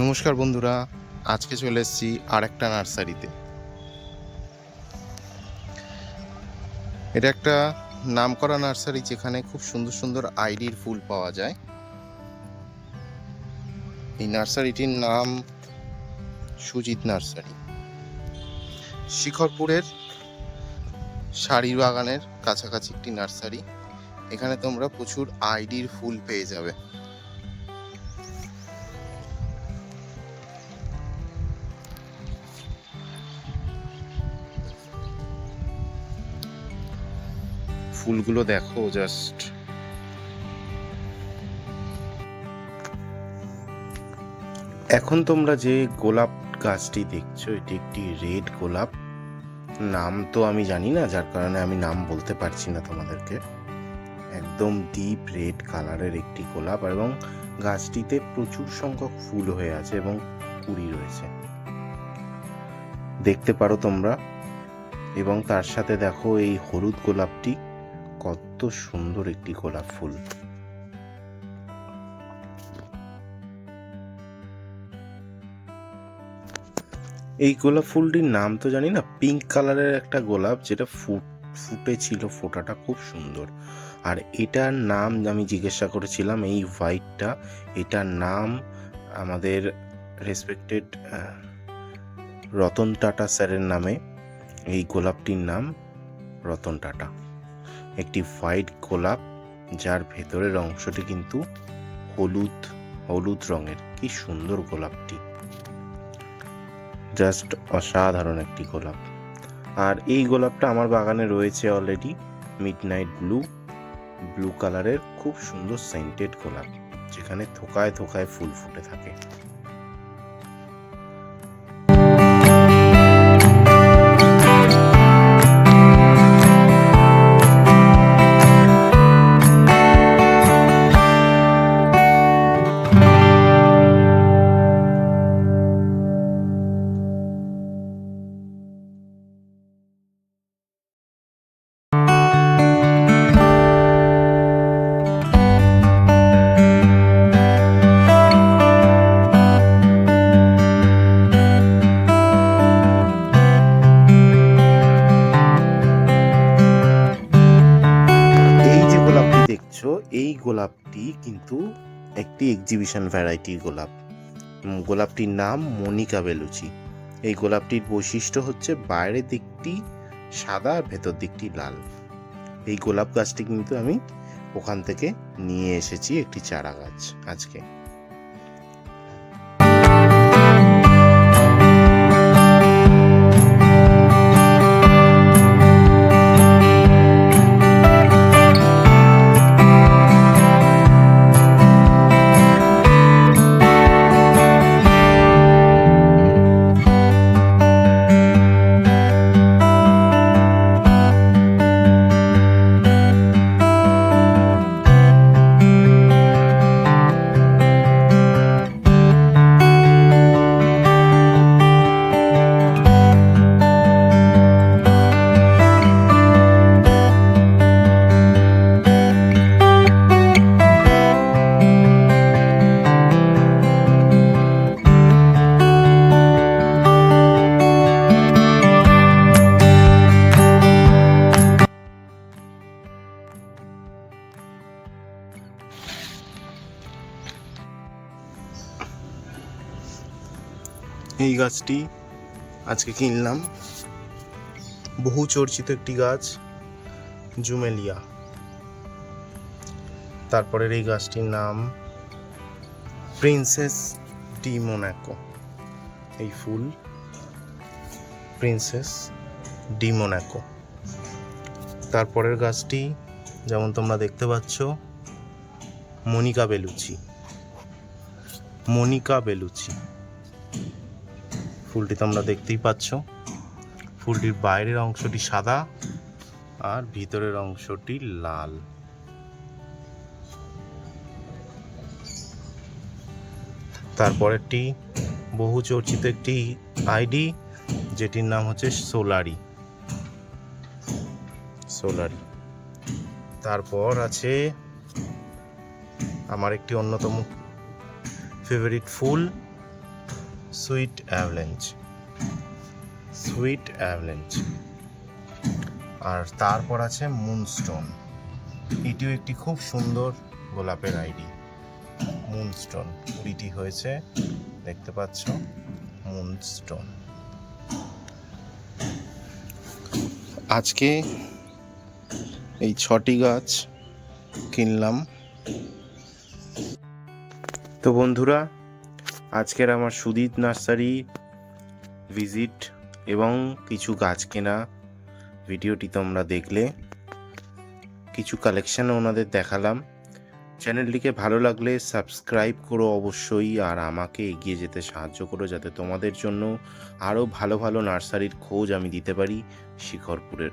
নমস্কার বন্ধুরা, আজকে চলে এসেছি আর একটা নার্সারিতে। এটা একটা নামকরা নার্সারি যেখানে খুব সুন্দর সুন্দর আইডির ফুল পাওয়া যায়। এই নার্সারিটির নাম সুজিত নার্সারি। শিখরপুরের শাড়ির বাগানের কাছাকাছি একটি নার্সারি। এখানে তোমরা প্রচুর আইডির ফুল পেয়ে যাবে। ফুলগুলো দেখো জাস্ট এখন তোমরা যে গোলাপ গাছটি দেখছ, এটি একটি রেড গোলাপ। নাম তো আমি জানি না, যার কারণে আমি নাম বলতে পারছি না তোমাদেরকে। একদম ডিপ রেড কালারের একটি গোলাপ এবং গাছটিতে প্রচুর সংখ্যক ফুল হয়ে আছে এবং কুড়ি রয়েছে। দেখতে পারো তোমরা। এবং তার সাথে দেখো এই হলুদ গোলাপটি। কত সুন্দর একটি গোলাপ ফুল। এই গোলাপ ফুলটির নাম তো জানি না পিঙ্ক কালারের একটা গোলাপ যেটা ফুট ফুটে ছিল ফোটাটা খুব সুন্দর। আর এটার নাম আমি জিজ্ঞাসা করেছিলাম এই হোয়াইটটা এটার নাম আমাদের রেসপেক্টেড রতন টাটা স্যারের নামে এই গোলাপটির নাম রতন টাটা। একটি হোয়াইট গোলাপ, যার ভেতরের অংশটি কিন্তু হলুদ হলুদ রঙের। কি সুন্দর গোলাপটি। জাস্ট অসাধারণ একটি গোলাপ। আর এই গোলাপটা আমার বাগানে রয়েছে already midnight blue blue কালারের খুব সুন্দর সেন্টেড গোলাপ, যেখানে থোকায় থোকায় ফুল ফুটে থাকে। গোলাপটি কিন্তু একটি এক্সিবিশন ভ্যারাইটির গোলাপ। গোলাপটির নাম মনিকা বেলুচি। এই গোলাপটির বৈশিষ্ট্য হচ্ছে বাইরের দিকটি সাদা আর ভেতর দিকটি লাল। এই গোলাপ গাছটি কিন্তু আমি ওখান থেকে নিয়ে এসেছি একটি চারা গাছ আজকে। এই গাছটি আজকে কিনলাম। বহু চর্চিত একটি গাছ, জুমেলিয়া। তারপরের এই গাছটির নাম প্রিন্সেস ডি মোনাকো। এই ফুল প্রিন্সেস ডি মোনাকো। তারপরের গাছটি, যেমন তোমরা দেখতে পাচ্ছ, মনিকা বেলুচি। মনিকা বেলুচি। ফুলটি তোমরা দেখতেই পাচ্ছ। ফুলটির বাইরের অংশটি সাদা আর ভিতরের অংশটি লাল। তারপরেরটি বহু চর্চিত একটি আইডি, যেটির নাম হচ্ছে সোলারি। সোলারি। তারপর আছে আমার একটি অন্যতম ফেভারিট ফুল সুইট অ্যাভলেঞ্চ। Sweet avalanche. আর তারপর আছে মুনস্টোন। এটিও একটি খুব সুন্দর গোলাপের আইডি মুনস্টোন। কুড়িটি হয়েছে। দেখতে পাচ্ছ? মুনস্টোন। আজকে এই ছটি গাছ কিনলাম। তো বন্ধুরা আজকের আমার সুদীপ নার্সারি ভিজিট এবং কিছু গাছ কেনা ভিডিওটি তোমরা দেখলে। কিছু কালেকশন ওনাদের দেখালাম। চ্যানেলটিকে ভালো লাগলে সাবস্ক্রাইব করো অবশ্যই আর আমাকে এগিয়ে যেতে সাহায্য করো যাতে তোমাদের জন্য আরও ভালো ভালো নার্সারির খোঁজ আমি দিতে পারি শিখরপুরের